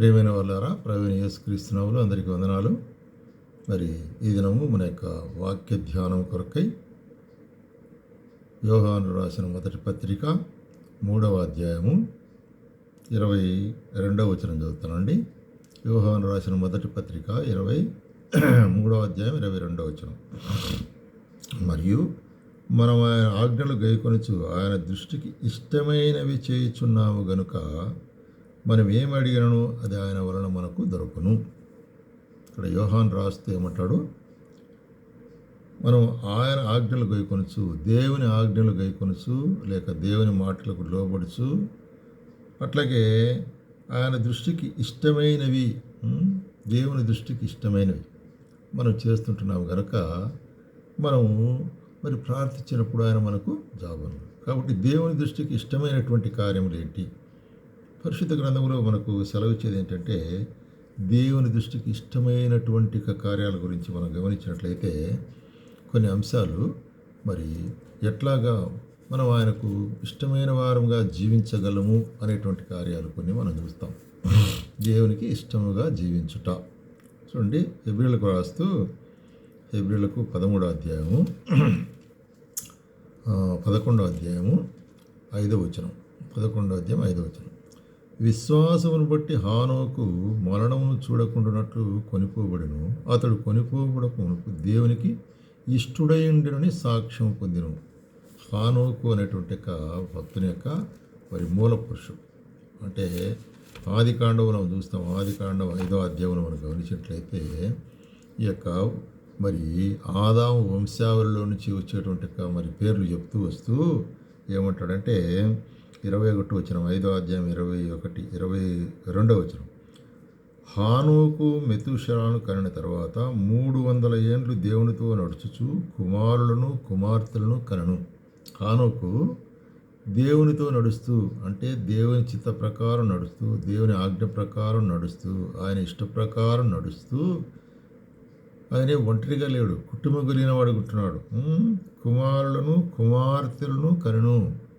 ప్రేమైన వాళ్ళారా? ప్రవీణ యేసుక్రీస్తునవులు అందరికీ వందనాలు. మరి ఈ దినము మన యొక్క వాక్య ధ్యానం కొరకై యోహాను రాసిన మొదటి పత్రిక మూడవ అధ్యాయము ఇరవై రెండవ వచనం చదువుతానండి. యోహాను రాసిన మొదటి పత్రిక ఇరవై మూడవ అధ్యాయం ఇరవై రెండవ వచనం. మరియు మనం ఆయన ఆజ్ఞలు గైకొనుచు ఆయన దృష్టికి ఇష్టమైనవి చేయుచున్నాము గనుక మనం ఏం అడిగినను అది ఆయన వలన మనకు దొరకను. ఇక్కడ యోహాన్ రాస్తూ ఏమంటాడు? మనం ఆయన ఆజ్ఞలు గైకొనచ్చు దేవుని ఆజ్ఞలు గైకొనచ్చు లేక దేవుని మాటలకు లోబడుచు అట్లాగే ఆయన దృష్టికి ఇష్టమైనవి దేవుని దృష్టికి ఇష్టమైనవి మనం చేస్తుంటున్నాం కనుక మనము మరి ప్రార్థించినప్పుడు ఆయన మనకు జాబను. కాబట్టి దేవుని దృష్టికి ఇష్టమైనటువంటి కార్యములు ఏంటి? పరిశుద్ధ గ్రంథంలో మనకు సెలవిచ్చేది ఏంటంటే దేవుని దృష్టికి ఇష్టమైనటువంటి కార్యాల గురించి మనం గమనించినట్లయితే కొన్ని అంశాలు మరి ఎట్లాగా మనం ఆయనకు ఇష్టమైన వారంగా జీవించగలము అనేటువంటి కార్యాలు కొన్ని మనం చూస్తాం. దేవునికి ఇష్టముగా జీవించుట. చూడండి హెబ్రిలకు రాస్తూ హెబ్రిలకు పదమూడో అధ్యాయము పదకొండో అధ్యాయము ఐదో వచనం. పదకొండో అధ్యాయం ఐదో వచనం. విశ్వాసమును బట్టి హానోకు మరణమును చూడకుండానట్లు కొనిపోబడిను. అతడు కొనిపోబడకు దేవునికి ఇష్టుడైండునని సాక్ష్యం పొందిను. హానోకు అనేటువంటి యొక్క భక్తుని యొక్క మరి మూల పురుషుడు. అంటే ఆది కాండం మనం చూస్తాం. ఆది కాండం ఐదో అధ్యాయంలో మనం గమనించినట్లయితే ఈ యొక్క మరి ఆదాము వంశావళిలో నుంచి వచ్చేటువంటి యొక్క మరి పేర్లు చెప్తూ వస్తూ ఏమంటాడంటే ఇరవై ఒకటి వచ్చిన ఐదో అధ్యాయం ఇరవై ఒకటి ఇరవై రెండో వచ్చిన హానోకు మెతుషాలను కనిన తర్వాత మూడు వందల ఏండ్లు దేవునితో నడుచుచు కుమారులను కుమార్తెలను కనను. హానోకు దేవునితో నడుస్తూ అంటే దేవుని చిత్త ప్రకారం నడుస్తూ దేవుని ఆజ్ఞ ప్రకారం నడుస్తూ ఆయన ఇష్ట ప్రకారం నడుస్తూ ఆయనే ఒంటరిగా లేడు కుటుంబం కలిగిన వాడుకుంటున్నాడు కుమారులను కుమార్తెలను కనును.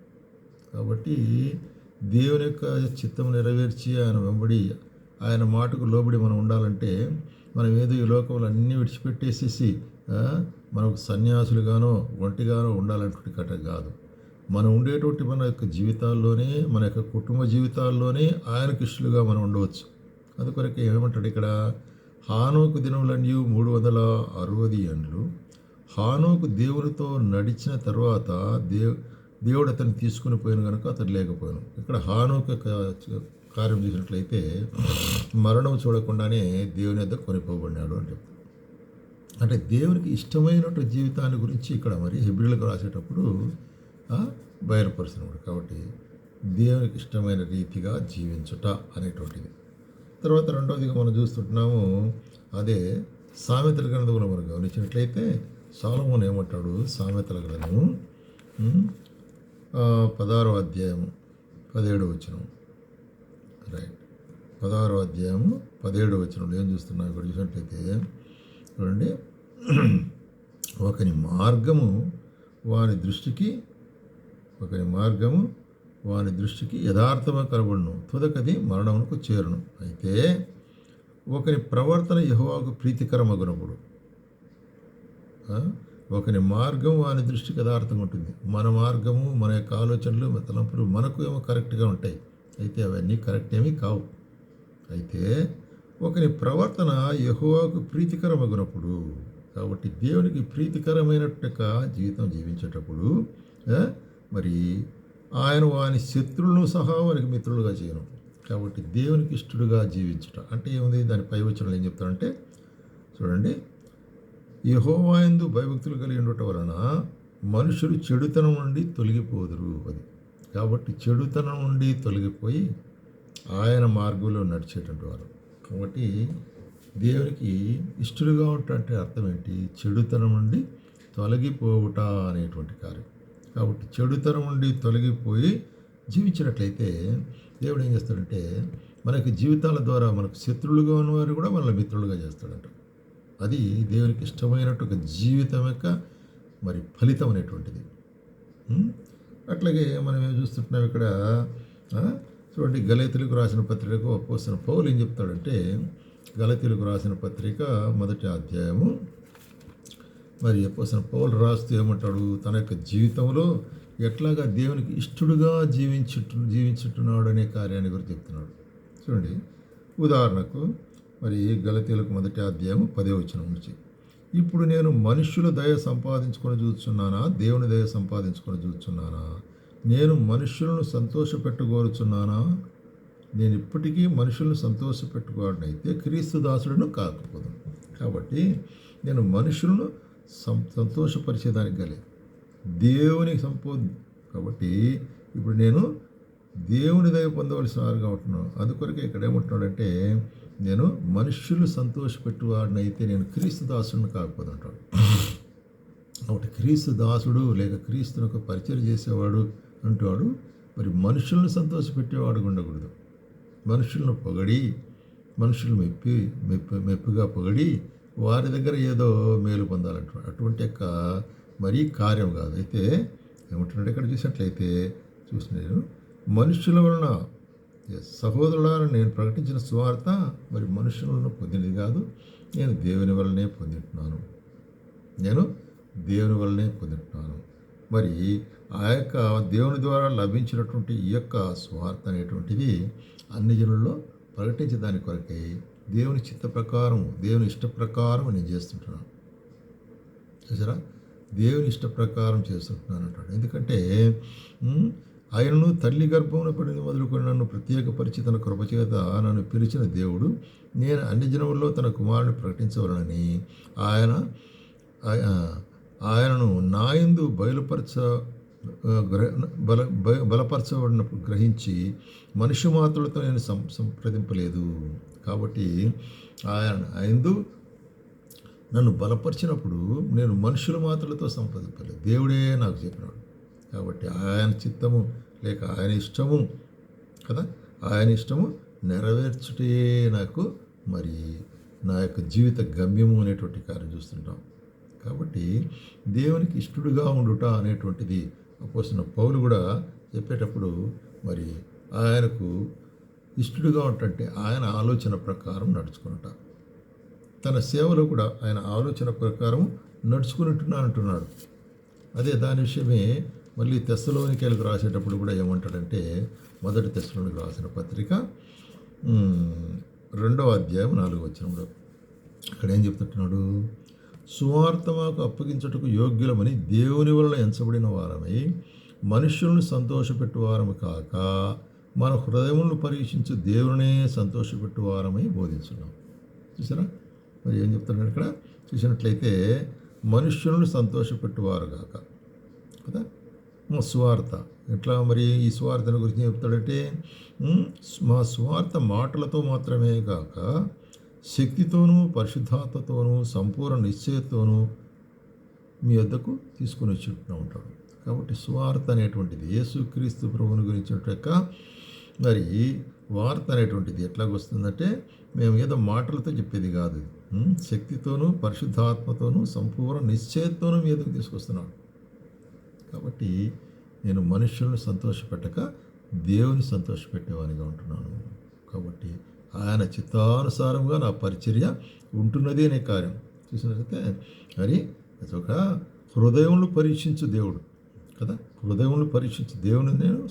కాబట్టి దేవుని యొక్క చిత్తం నెరవేర్చి ఆయన వెంబడి ఆయన మాటకు లోబడి మనం ఉండాలంటే మనం ఏదో ఈ లోకంలో అన్నీ విడిచిపెట్టేసేసి మనకు సన్యాసులుగానో ఒంటిగానో ఉండాలనేటువంటి కట కాదు. మనం ఉండేటువంటి మన యొక్క జీవితాల్లోనే మన యొక్క కుటుంబ జీవితాల్లోనే ఆయన కృష్ణులుగా మనం ఉండవచ్చు. అందుకొరకు ఏమంటాడు ఇక్కడ? హానోకు దినములన్నీ మూడు వందల అరవై అండ్లు హానోకు దేవునితో నడిచిన తర్వాత దేవ్ దేవుడు అతను తీసుకుని పోయిన కనుక అతను లేకపోయాను. ఇక్కడ హానుక కార్యం చేసినట్లయితే మరణం చూడకుండానే దేవుని వద్ద కొనిపోబడినాడు అని చెప్తాను అంటే దేవునికి ఇష్టమైనటువంటి జీవితాన్ని గురించి ఇక్కడ మరి హెబ్రిలకు రాసేటప్పుడు బయలుపరుస్తున్నాడు. కాబట్టి దేవునికి ఇష్టమైన రీతిగా జీవించుట అనేటువంటిది. తర్వాత రెండవదిగా మనం చూస్తుంటున్నాము అదే సామెతల గ్రంథంలో మనం గమనించినట్లయితే సాలమోన్ ఏమంటాడు? సామెతల గ్రంథము పదహారో అధ్యాయము పదిహేడు వచనం. రైట్ పదహారో అధ్యాయము పదిహేడు వచనంలో ఏం చూస్తున్నాం? ఇక్కడ చూసినట్లయితే చూడండి. ఒకని మార్గము వాని దృష్టికి ఒకని మార్గము వాని దృష్టికి యథార్థమే కనబడును తుదకది మరణమునకు చేరును. అయితే ఒకని ప్రవర్తన యహోవాకు ప్రీతికరమగునప్పుడు. ఒకని మార్గం వాని దృష్టికి యథార్థంగా ఉంటుంది. మన మార్గము మన యొక్క ఆలోచనలు మన తలంపులు మనకు ఏమో కరెక్ట్గా ఉంటాయి. అయితే అవన్నీ కరెక్ట్ ఏమీ కావు. అయితే ఒకని ప్రవర్తన యహోవాకు ప్రీతికరమగునప్పుడు కాబట్టి దేవునికి ప్రీతికరమైనట్టు జీవితం జీవించేటప్పుడు మరి ఆయన వాని శత్రువులను సహా వారికి మిత్రులుగా చేయను. కాబట్టి దేవునికి ఇష్టడుగా జీవించటం అంటే ఏముంది? దాని పై వచ్చిన ఏం చెప్తాడంటే చూడండి యహోవాయందు భయభక్తులు కలిగి ఉండటం వలన మనుషులు చెడుతనం నుండి తొలగిపోదురు అది. కాబట్టి చెడుతనం నుండి తొలగిపోయి ఆయన మార్గంలో నడిచేటువంటి వారు. కాబట్టి దేవునికి ఇష్టడుగా ఉంటే అర్థం ఏంటి? చెడుతనం నుండి తొలగిపోవుట అనేటువంటి కార్యం. కాబట్టి చెడుతనం నుండి తొలగిపోయి జీవించినట్లయితే దేవుడు ఏం చేస్తాడంటే మనకి జీవితాల ద్వారా మనకు శత్రువులుగా ఉన్నవారు కూడా మనల్ని మిత్రులుగా చేస్తాడంట. అది దేవునికి ఇష్టమైనట్టు ఒక జీవితం యొక్క మరి ఫలితం అనేటువంటిది. అట్లాగే మనం ఏం చూస్తుంటున్నాం ఇక్కడ? చూడండి గలతీలకు రాసిన పత్రికకు అపోసిన పౌలు ఏం చెప్తాడంటే గలతీలకు రాసిన పత్రిక మొదటి అధ్యాయము. మరి అపోసిన పౌలు రాస్తూ ఏమంటాడు? తన యొక్క జీవితంలో ఎట్లాగా దేవునికి ఇష్టడుగా జీవించుట్టు జీవించుతున్నాడు అనే కార్యాన్ని గురించి చెప్తున్నాడు. చూడండి ఉదాహరణకు మరి గలతీలకు మొదటి అధ్యాయం పదే వచ్చిన నుంచి. ఇప్పుడు నేను మనుష్యుల దయ సంపాదించుకొని చూస్తున్నానా దేవుని దయ సంపాదించుకొని చూస్తున్నానా నేను మనుషులను సంతోషపెట్టుకోరుచున్నానా? నేను ఇప్పటికీ మనుషులను సంతోషపెట్టుకోవడనైతే క్రీస్తు దాసుడును కాకపోదు కాబట్టి నేను మనుషులను సం సంతోషపరిచేదానికి గలే. దేవునికి సంపో కాబట్టి ఇప్పుడు నేను దేవుని దయ పొందవలసిన వారుగా ఉంటున్నాను. అందుకొరకే ఇక్కడ ఏమంటున్నాడంటే నేను మనుష్యులు సంతోషపెట్టువాడినైతే నేను క్రీస్తు దాసుడిని కాకపోదు అంటాడు ఒకటి క్రీస్తు దాసుడు లేక క్రీస్తునకు పరిచయం చేసేవాడు అంటాడు మరి మనుషులను సంతోషపెట్టేవాడు ఉండకూడదు. మనుషులను పొగడి మనుషులు మెప్పి మెప్పి మెప్పుగా పొగడి వారి దగ్గర ఏదో మేలు పొందాలంటున్నాడు. అటువంటి యొక్క మరీ కార్యం కాదు. అయితే ఏమంటున్నాడు ఇక్కడ చూసినట్లయితే చూసి నేను మనుషుల వలన సహోదరులను నేను ప్రకటించిన సువార్త మరి మనుషులను పొందినది కాదు. నేను దేవుని వలనే పొందింటున్నాను. నేను దేవుని వలనే పొందింటున్నాను. మరి ఆ యొక్క దేవుని ద్వారా లభించినటువంటి ఈ యొక్క స్వార్థ అనేటువంటిది అన్ని జనుల్లో ప్రకటించే దాని కొరకై దేవుని చిత్త ప్రకారం దేవుని ఇష్ట ప్రకారం నేను చేస్తుంటున్నాను. చూసారా? దేవుని ఇష్ట ప్రకారం చేస్తుంటున్నాను అంటాడు. ఎందుకంటే ఆయనను తల్లి గర్భంలో పడిన మొదలుకొని నన్ను ప్రత్యేకపరిచి తన కృపచేత నన్ను పిలిచిన దేవుడు నేను అన్ని జనముల్లో తన కుమారుని ప్రకటించవలనని ఆయన ఆయనను నాయందు బయలుపరచ బల బలపరచబడిన బలపరచబడినప్పుడు గ్రహించి మనుష్య మాత్రులతో నేను సం సంప్రదింపలేదు. కాబట్టి ఆయన ఎందు నన్ను బలపరిచినప్పుడు నేను మనుషుల మాత్రులతో సంప్రదింపలేదు. దేవుడే నాకు చెప్పినాడు. కాబట్టి ఆయన చిత్తము లేక ఆయన ఇష్టము కదా? ఆయన ఇష్టము నెరవేర్చుటే నాకు మరి నా యొక్క జీవిత గమ్యము అనేటువంటి కార్యం చూస్తుంటాం. కాబట్టి దేవునికి ఇష్టడుగా ఉండుట అనేటువంటిది అపోసిన పౌలు కూడా చెప్పేటప్పుడు మరి ఆయనకు ఇష్టడుగా ఉంటే ఆయన ఆలోచన ప్రకారం నడుచుకున్నట. తన సేవలో కూడా ఆయన ఆలోచన ప్రకారం నడుచుకున్నట్టున్నా అంటున్నాడు. అదే దాని విషయమే మళ్ళీ తెస్సలోనికేలకు రాసేటప్పుడు కూడా ఏమంటాడంటే మొదటి తెస్సలోనికి రాసిన పత్రిక రెండవ అధ్యాయం నాలుగో వచ్చినప్పుడు అక్కడ ఏం చెప్తుంటున్నాడు? సువార్త మాకు అప్పగించుటకు యోగ్యులమని దేవుని వలన ఎంచబడిన వారమై మనుష్యులను సంతోషపెట్టు వారము కాక మన హృదయములను పరీక్షించి దేవునే సంతోషపెట్టువారమై బోధించున్నాం. చూసారా మరి ఏం చెప్తున్నాడు ఇక్కడ? చూసినట్లయితే మనుష్యులను సంతోషపెట్టువారు కాక. కదా? స్వార్థ ఎట్లా మరి ఈ స్వార్థను గురించి చెప్తాడంటే మా స్వార్థ మాటలతో మాత్రమే కాక శక్తితోనూ పరిశుద్ధాత్మతోనూ సంపూర్ణ నిశ్చయతోనూ మీ వద్దకు తీసుకుని వచ్చి ఉంటాడు కాబట్టి స్వార్థ అనేటువంటిది యేసుక్రీస్తు ప్రభువుని గురించి యొక్క మరి వార్త అనేటువంటిది ఎట్లాగొస్తుందంటే మేము ఏదో మాటలతో చెప్పేది కాదు. శక్తితోనూ పరిశుద్ధాత్మతోనూ సంపూర్ణ నిశ్చయతోనూ మీ ఎదుగు తీసుకొస్తున్నాడు కాబట్టి నేను మనుషులను సంతోషపెట్టక దేవుని సంతోషపెట్టేవానిగా ఉంటున్నాను. కాబట్టి ఆయన చిత్తానుసారంగా నా పరిచర్య ఉంటున్నది అనే కార్యం. చూసినట్లయితే మరి అది ఒక హృదయములు పరీక్షించు దేవుడు కదా? హృదయములు పరీక్షించు దేవుని నేను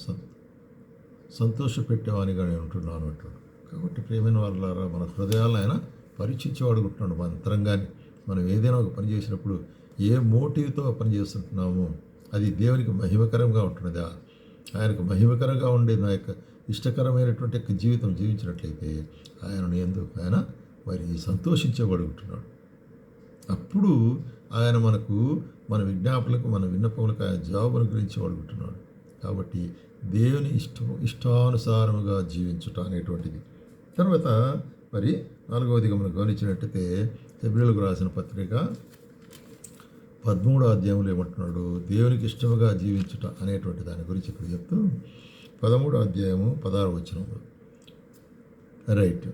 సంతోషపెట్టేవానిగా నేను ఉంటున్నాను అంటాడు కాబట్టి ప్రేమైన వాళ్ళారా మన హృదయాలను ఆయన పరీక్షించేవాడు ఉంటున్నాడు. మన అంతరంగాన్ని మనం ఏదైనా ఒక పని చేసినప్పుడు ఏ మోటివ్తో పని చేస్తుంటున్నామో అది దేవునికి మహిమకరంగా ఉంటున్నదా ఆయనకు మహిమకరంగా ఉండే నా యొక్క ఇష్టకరమైనటువంటి యొక్క జీవితం జీవించినట్లయితే ఆయనను ఎందుకు ఆయన మరి సంతోషించబడుగుతున్నాడు అప్పుడు ఆయన మనకు మన విజ్ఞాపనలకు మన విన్నపములకు ఆయన జవాబును గురించి అడుగుతున్నాడు కాబట్టి దేవుని ఇష్టం ఇష్టానుసారముగా జీవించుట అనేటువంటిది. తర్వాత మరి నాలుగవదిగా మనం గమనించినట్టయితే ఫిబ్రిలకు రాసిన పత్రిక పదమూడో అధ్యాయంలో ఏమంటున్నాడు? దేవునికి ఇష్టముగా జీవించుట అనేటువంటి దాని గురించి ఇక్కడ చెప్తూ పదమూడో అధ్యాయము పదహారు వచనంలో. రైట్.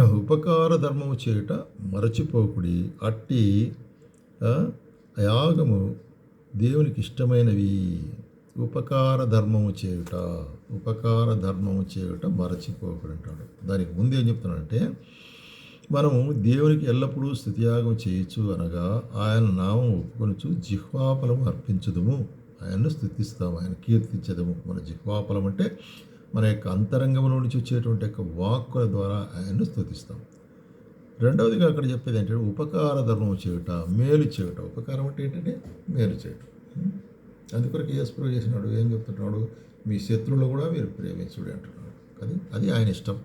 ఉపకార ధర్మము చేయుట మరచిపోకుడి. అట్టి యాగము దేవునికి ఇష్టమైనవి. ఉపకార ధర్మము చేయుట ఉపకార ధర్మము చేయుట మరచిపోకుడు అంటాడు. దానికి ముందు ఏం చెప్తున్నాడంటే మనము దేవునికి ఎల్లప్పుడూ స్థుతియాగం చేయొచ్చు అనగా ఆయన నామం ఒప్పుకొనుచు జిహ్వాఫలము అర్పించదుము. ఆయన్ను స్థుతిస్తాము ఆయన కీర్తించదము. మన జిహ్వాఫలం అంటే మన యొక్క అంతరంగంలో నుంచి వచ్చేటువంటి యొక్క వాక్కుల ద్వారా ఆయన్ను స్థుతిస్తాం రెండవదిగా అక్కడ చెప్పేది ఏంటంటే ఉపకార ధర్మం చేయుట మేలు చేయుట. ఉపకారం అంటే ఏంటంటే మేలు చేయటం. అందుకొరకు యేసుప్రభు చేసినాడు ఏం చెప్తున్నాడు? మీ శత్రువులు కూడా మీరు ప్రేమించుడు అంటున్నాడు. అది అది ఆయన ఇష్టం.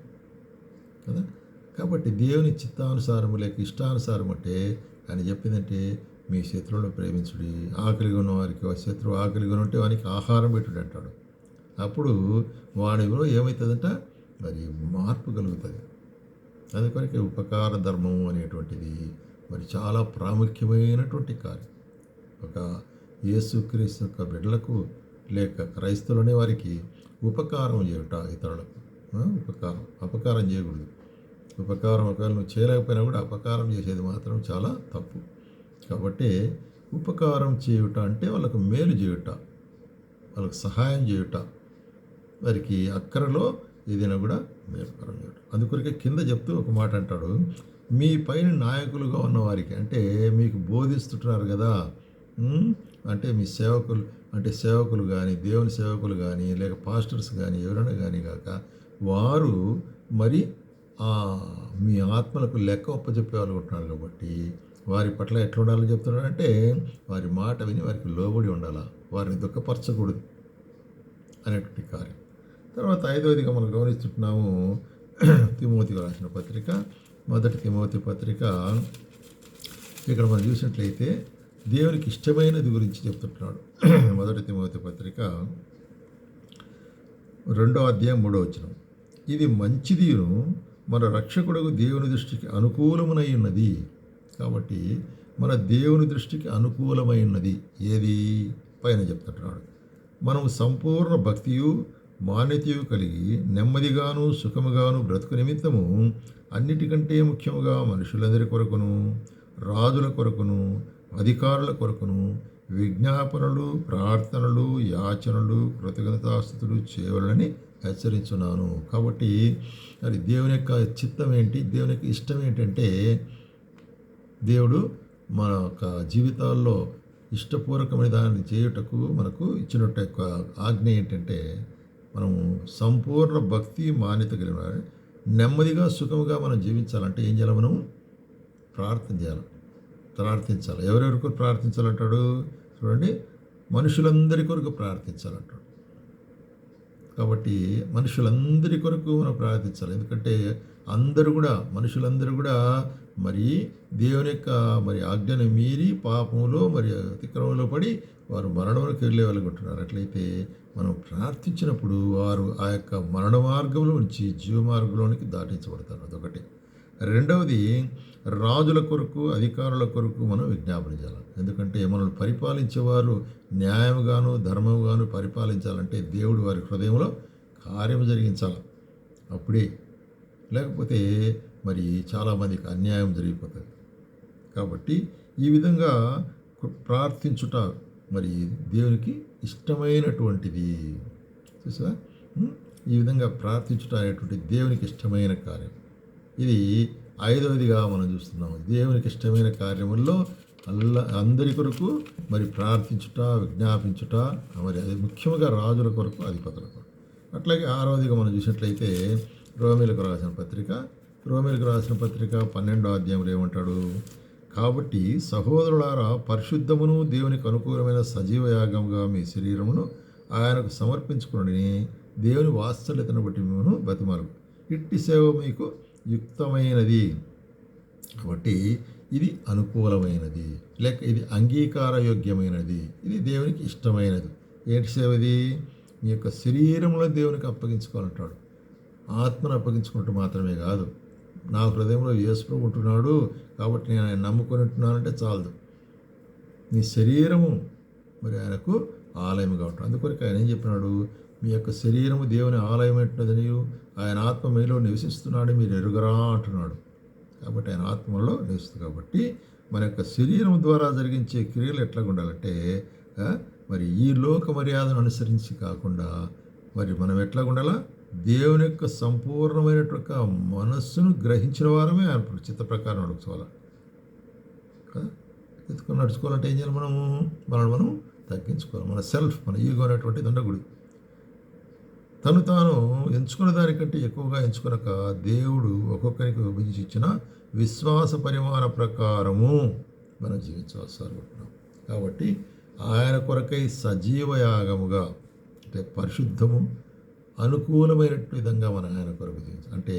కదా? కాబట్టి దేవుని చిత్తానుసారము లేక ఇష్టానుసారం అంటే ఆయన చెప్పిందంటే మీ శత్రువులను ప్రేమించుడి ఆకలిగా ఉన్న వారికి ఆ శత్రువు ఆకలిగా ఉంటే వానికి ఆహారం పెట్టుడు అంటాడు. అప్పుడు వాడిలో ఏమవుతుందంట మరి మార్పు కలుగుతుంది. అందుకొరకే ఉపకార ధర్మం అనేటువంటిది మరి చాలా ప్రాముఖ్యమైనటువంటి కార్యం. ఒక యేసుక్రీస్తు యొక్క బిడ్డలకు లేక క్రైస్తవులనే వారికి ఉపకారం చేయుట ఇతరులకు ఉపకారం అపకారం చేయకూడదు. ఉపకారం ఒకవేళ నువ్వు చేయలేకపోయినా కూడా అపకారం చేసేది మాత్రం చాలా తప్పు. కాబట్టి ఉపకారం చేయుట అంటే వాళ్ళకు మేలు చేయుట వాళ్ళకు సహాయం చేయుట వారికి అక్కరలో ఏదైనా కూడా మేలుకరం చేయడం అందుకొరకే కింద చెప్తూ ఒక మాట అంటాడు మీ పైన నాయకులుగా ఉన్న వారికి అంటే మీకు బోధిస్తుంటున్నారు కదా అంటే మీ సేవకులు అంటే సేవకులు కానీ దేవుని సేవకులు కానీ లేక పాస్టర్స్ కానీ ఎవరైనా కానీ కాక వారు మరి మీ ఆత్మలకు లెక్క ఒప్పచెప్పే వాళ్ళు ఉంటున్నారు కాబట్టి వారి పట్ల ఎట్లా ఉండాలని చెప్తున్నాడంటే వారి మాట విని వారికి లోబడి ఉండాలా వారిని దుఃఖపరచకూడదు అనేటువంటి కార్యం. తర్వాత ఐదవదిగా మనం గమనిస్తుంటున్నాము తిమోతికి రాసిన పత్రిక మొదటి తిమోతి పత్రిక. ఇక్కడ మనం చూసినట్లయితే దేవునికి ఇష్టమైనది గురించి చెప్తుంటున్నాడు. మొదటి తిమోతి పత్రిక రెండో అధ్యాయం మూడో వచనం. ఇది మంచిదిను మన రక్షకుడుకు దేవుని దృష్టికి అనుకూలమునై ఉన్నది. కాబట్టి మన దేవుని దృష్టికి అనుకూలమై ఉన్నది. ఏది? పైన చెప్తుంటున్నాడు మనం సంపూర్ణ భక్తియు మాన్యతయు కలిగి నెమ్మదిగాను సుఖముగాను బ్రతుకు నిమిత్తము అన్నిటికంటే ముఖ్యముగా మనుషులందరి కొరకును రాజుల కొరకును అధికారుల కొరకును విజ్ఞాపనలు ప్రార్థనలు యాచనలు కృతజ్ఞతాస్థుతులు చేయవలని హెచ్చరించున్నాను. కాబట్టి మరి దేవుని యొక్క చిత్తం ఏంటి? దేవుని యొక్క ఇష్టం ఏంటంటే దేవుడు మన యొక్క జీవితాల్లో ఇష్టపూర్వకమైన దాన్ని చేయుటకు మనకు ఇచ్చినట్టు యొక్క ఆజ్ఞ ఏంటంటే మనము సంపూర్ణ భక్తి మాన్యత కలిగిన నెమ్మదిగా సుఖముగా మనం జీవించాలంటే ఏం చేయాలి మనం ప్రార్థన చేయాలి. ప్రార్థించాలి. ఎవరెవరి కొరకు ప్రార్థించాలంటాడు? చూడండి. మనుషులందరి కొరకు ప్రార్థించాలంటాడు. కాబట్టి మనుషులందరి కొరకు మనం ప్రార్థించాలి. ఎందుకంటే అందరూ కూడా మనుషులందరూ కూడా మరి దేవుని యొక్క మరి ఆజ్ఞను మీరి పాపంలో మరి అతిక్రమంలో పడి వారు మరణంలోకి వెళ్ళే వాళ్ళకి ఉంటున్నారు. అట్లయితే మనం ప్రార్థించినప్పుడు వారు ఆ యొక్క మరణ మార్గంలో నుంచి జీవ మార్గంలోనికి దాటించబడతారు. అదొకటి. రెండవది రాజుల కొరకు అధికారుల కొరకు మనం విజ్ఞాపన చేయాలి. ఎందుకంటే మనల్ని పరిపాలించేవారు న్యాయముగాను ధర్మముగాను పరిపాలించాలంటే దేవుడు వారి హృదయంలో కార్యం జరిగించాలి. అప్పుడే. లేకపోతే మరి చాలామందికి అన్యాయం జరిగిపోతుంది. కాబట్టి ఈ విధంగా ప్రార్థించుట మరి దేవునికి ఇష్టమైనటువంటిది. చూసా ఈ విధంగా ప్రార్థించుట అనేటువంటి దేవునికి ఇష్టమైన కార్యం. ఇది ఐదవదిగా మనం చూస్తున్నాము దేవునికి ఇష్టమైన కార్యముల్లో అల్ల అందరి కొరకు మరి ప్రార్థించుట విజ్ఞాపించుట మరి అది ముఖ్యంగా రాజుల కొరకు అధిపతుల కొరకు. అట్లాగే ఆరవదిగా మనం చూసినట్లయితే రోమిలకు రాసిన పత్రిక. రోమిలకు రాసిన పత్రిక పన్నెండో అధ్యాయంలో ఏమంటాడు? కాబట్టి సహోదరులారా పరిశుద్ధమును దేవునికి అనుకూలమైన సజీవ యాగంగా మీ శరీరమును ఆయనకు సమర్పించుకుని దేవుని వాత్సల్యతను బట్టి మేము బతిమాలు ఇట్టి సేవ మీకు యుక్తమైనది. కాబట్టి ఇది అనుకూలమైనది. లేక ఇది అంగీకారయోగ్యమైనది. ఇది దేవునికి ఇష్టమైనది. ఏంటి సేవది? మీ యొక్క శరీరంలో దేవునికి అప్పగించుకోవాలంటాడు. ఆత్మను అప్పగించుకుంటూ మాత్రమే కాదు. నా హృదయంలో యేసుప్రభు ఉంటున్నాడు కాబట్టి నేను ఆయన నమ్ముకొని ఉంటున్నానంటే చాలదు. నీ శరీరము మరి ఆయనకు ఆలయం కాబట్టి అందుకొరకు ఆయన ఏం చెప్పినాడు? మీ యొక్క శరీరము దేవుని ఆలయం ఎట్టినదని ఆయన ఆత్మ మీలో నివసిస్తున్నాడు మీరు ఎరుగరా అంటున్నాడు. కాబట్టి ఆయన ఆత్మలో నివసిస్తుంది. కాబట్టి మన యొక్క శరీరం ద్వారా జరిగించే క్రియలు ఎట్లా ఉండాలంటే మరి ఈ లోక మర్యాదను అనుసరించి కాకుండా మరి మనం ఎట్లా ఉండాలా దేవుని యొక్క సంపూర్ణమైనటువంటి మనస్సును గ్రహించిన వారమే ఆయన చిత్త ప్రకారం నడుచుకోవాలి. కదా ఎత్తుకొని నడుచుకోవాలంటే ఏం చేయాలి మనము? మనల్ని మనం తగ్గించుకోవాలి. మన సెల్ఫ్ మన ఈగో అనేటువంటిది ఉండకూడదు. తను తాను ఎంచుకున్న దానికంటే ఎక్కువగా ఎంచుకునక దేవుడు ఒక్కొక్కరికి విభజించి ఇచ్చిన విశ్వాస పరిమాణ ప్రకారము మనం జీవించవలసి అనుకుంటున్నాం కాబట్టి ఆయన కొరకై సజీవ యాగముగా అంటే పరిశుద్ధము అనుకూలమైన విధంగా మనం ఆయన కొరకు జీవించాలి అంటే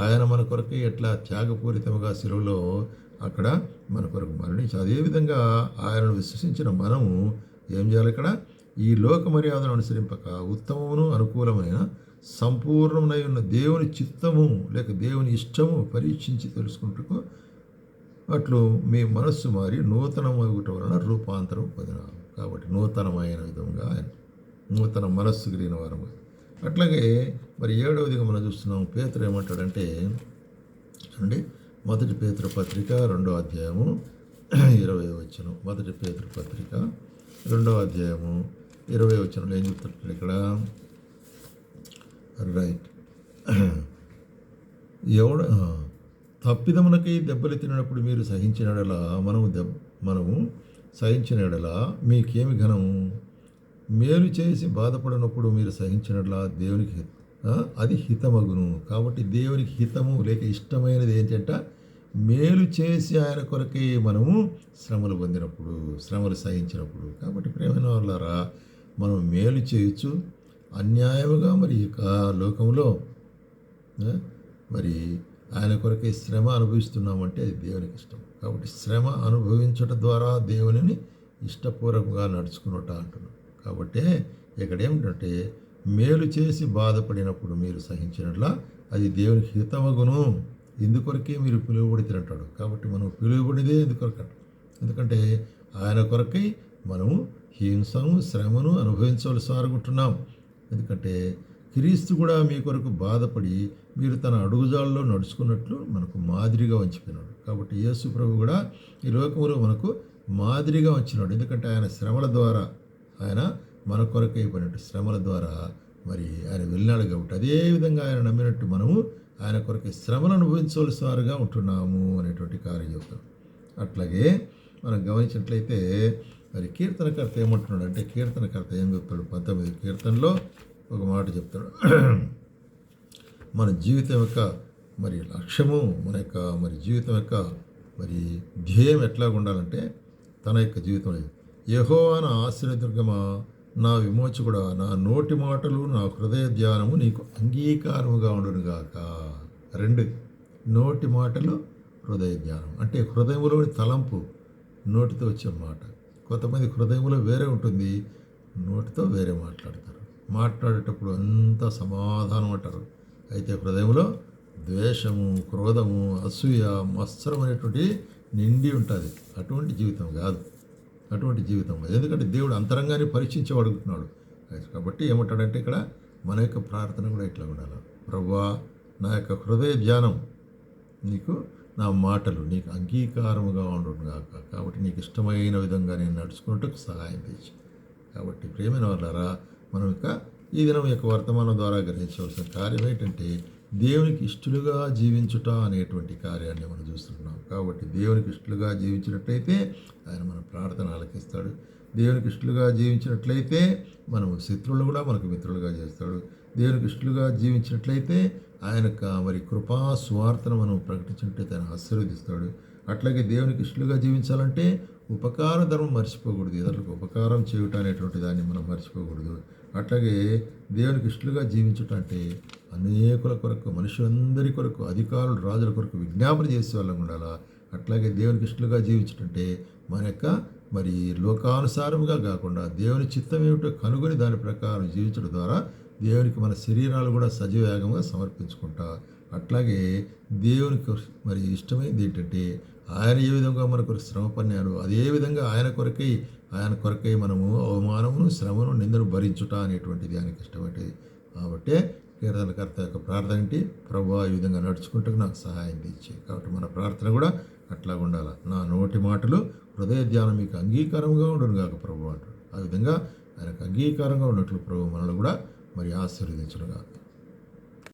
ఆయన మన కొరకై ఎట్లా త్యాగపూరితముగా సెలవులో అక్కడ మన కొరకు మరణించి అదేవిధంగా ఆయనను విశ్వసించిన మనము ఏం చేయాలి ఇక్కడ? ఈ లోక మర్యాదను అనుసరింపక ఉత్తమమును అనుకూలమైన సంపూర్ణమునై ఉన్న దేవుని చిత్తము లేక దేవుని ఇష్టము పరీక్షించి తెలుసుకుంటూ అట్లు మీ మనస్సు మారి నూతనమగుట వలన రూపాంతరం పొందిన. కాబట్టి నూతనమైన విధంగా ఆయన నూతన మనస్సు కలిగిన వారము. అట్లాగే మరి ఏడవదిగా మనం చూస్తున్నాం పేతురు ఏమంటాడంటే చూడండి మొదటి పేతురు పత్రిక రెండో అధ్యాయము ఇరవై వచ్చిన మొదటి పేతురు పత్రిక రెండో అధ్యాయము ఇరవై వచనంలో ఏం చెప్తున్నాడు ఇక్కడ? రైట్. ఎవడ తప్పిదమునకై దెబ్బలు తినప్పుడు మీరు సహించిన మనము దెబ్బ మనము సహించిన మీకేమి ఘనము? మేలు చేసి బాధపడినప్పుడు మీరు సహించినట్లా దేవునికి అది హితమగును. కాబట్టి దేవునికి హితము లేక ఇష్టమైనది ఏంటంటే మేలు చేసి ఆయన కొరకే మనము శ్రమలు పొందినప్పుడు శ్రమలు సహించినప్పుడు. కాబట్టి ప్రేమైన వాళ్ళారా మనం మేలు చేయొచ్చు. అన్యాయముగా మరి ఈ లోకంలో మరి ఆయన కొరకే శ్రమ అనుభవిస్తున్నామంటే అది దేవునికి ఇష్టం. కాబట్టి శ్రమ అనుభవించటం ద్వారా దేవునిని ఇష్టపూర్వకంగా నడుచుకున్నట అంటున్నాం కాబట్టి ఇక్కడ ఏమిటంటే మేలు చేసి బాధపడినప్పుడు మీరు సహించినట్లా అది దేవునికి హితమగును. ఇందుకొరకే మీరు పిలువబడితే అంటాడు కాబట్టి మనం పిలువబడిదే ఎందుకొరక ఎందుకంటే ఆయన కొరకై మనము హింసను శ్రమను అనుభవించవలసి అనుకుంటున్నాం ఎందుకంటే క్రీస్తు కూడా మీ కొరకు బాధపడి మీరు తన అడుగుజాల్లో నడుచుకున్నట్లు మనకు మాదిరిగా వంచిపోయినాడు. కాబట్టి యేసు ప్రభు కూడా ఈ లోకంలో మనకు మాదిరిగా వచ్చినాడు ఎందుకంటే ఆయన శ్రమల ద్వారా ఆయన మన కొరకు అయిపోయినట్టు. శ్రమల ద్వారా మరి ఆయన వెళ్ళినాడు కాబట్టి అదేవిధంగా ఆయన నమ్మినట్టు మనము ఆయన కొరకు శ్రమను అనుభవించవలసి వారుగా ఉంటున్నాము అనేటువంటి కార్యం చెప్తాం అట్లాగే మనం గమనించినట్లయితే మరి కీర్తనకర్త ఏమంటున్నాడు అంటే కీర్తనకర్త ఏం చెప్తాడు? పంతొమ్మిది కీర్తనలో ఒక మాట చెప్తాడు. మన జీవితం యొక్క మరి లక్ష్యము మన యొక్క మరి జీవితం యొక్క మరి ధ్యేయం ఎట్లా ఉండాలంటే తన యొక్క జీవితంలో జీవితం యహోవాన ఆశ్రయదుర్గమా నా విమోచకుడా నా నోటి మాటలు నా హృదయ ధ్యానము నీకు అంగీకారముగా ఉండునుగాక రెండు నోటి మాటలు హృదయ ధ్యానం. అంటే హృదయంలోని తలంపు నోటితో వచ్చే మాట. కొంతమంది హృదయంలో వేరే ఉంటుంది. నోటితో వేరే మాట్లాడతారు. మాట్లాడేటప్పుడు అంతా సమాధానం అంటారు. అయితే హృదయంలో ద్వేషము క్రోధము అసూయ మత్సరం అనేటువంటి నిండి ఉంటుంది. అటువంటి జీవితం కాదు. అటువంటి జీవితం ఎందుకంటే దేవుడు అంతరంగాన్ని పరీక్షించి అడుగుతున్నాడు. కాబట్టి ఏమంటాడంటే ఇక్కడ మన యొక్క ప్రార్థన కూడా ఇట్లా ఉండాలి. ప్రభా నా యొక్క హృదయ ధ్యానం నీకు నా మాటలు నీకు అంగీకారముగా ఉండును కాక కాబట్టి నీకు ఇష్టమైన విధంగా నేను నడుచుకున్నట్టు సహాయం తెచ్చి కాబట్టి ప్రేమైన వాళ్ళరా మనం యొక్క ఈ దినం యొక్క వర్తమానం ద్వారా గ్రహించవలసిన కార్యం ఏంటంటే దేవునికి ఇష్టలుగా జీవించుట అనేటువంటి కార్యాన్ని మనం చూస్తున్నాం. కాబట్టి దేవునికి ఇష్టలుగా జీవించినట్లయితే ఆయన మన ప్రార్థన ఆలకిస్తాడు. దేవునికి ఇష్టలుగా జీవించినట్లయితే మనం శత్రువులు కూడా మనకు మిత్రులుగా చేస్తాడు. దేవునికి ఇష్టలుగా జీవించినట్లయితే ఆయన మరి కృపా స్వార్థను మనం ప్రకటించుంటే తను ఆశీర్వదిస్తాడు. అట్లాగే దేవునికి ఇష్టలుగా జీవించాలంటే ఉపకార ధర్మం మర్చిపోకూడదు. ఇతరులకు ఉపకారం చేయటం అనేటువంటి దాన్ని మనం మర్చిపోకూడదు. అట్లాగే దేవునికి ఇష్టలుగా జీవించటం అంటే అనేకుల కొరకు మనుషులందరి కొరకు అధికారులు రాజుల కొరకు విజ్ఞాపన చేసే వాళ్ళం ఉండాలా? అట్లాగే దేవునికి ఇష్టలుగా జీవించుటంటే మన యొక్క మరి లోకానుసారముగా కాకుండా దేవుని చిత్తం ఏమిటో కనుగొని దాని ప్రకారం జీవించడం ద్వారా దేవునికి మన శరీరాలు కూడా సజీవయాగంగా సమర్పించుకుంటా. అట్లాగే దేవునికి మరి ఇష్టమైంది ఏంటంటే ఆయన ఏ విధంగా మన కొరకు శ్రమ పన్నాడు అదే విధంగా ఆయన కొరకై ఆయన కొరకై మనము అవమానమును శ్రమను నిందను భరించుట అనేటువంటిది ఆయనకి ఇష్టమైనది కాబట్టి కీర్తనకర్త యొక్క ప్రార్థన ఏంటి? ప్రభు ఈ విధంగా నడుచుకుంటూ నాకు సహాయం తెచ్చి కాబట్టి మన ప్రార్థన కూడా అట్లా ఉండాల? నా నోటి మాటలు హృదయ ధ్యానం మీకు అంగీకారంగా ఉండను కాక ప్రభు అంటాడు ఆ విధంగా ఆయనకు అంగీకారంగా ఉన్నట్లు ప్రభు మనల్ని కూడా మరి ఆశీర్వదించునుగా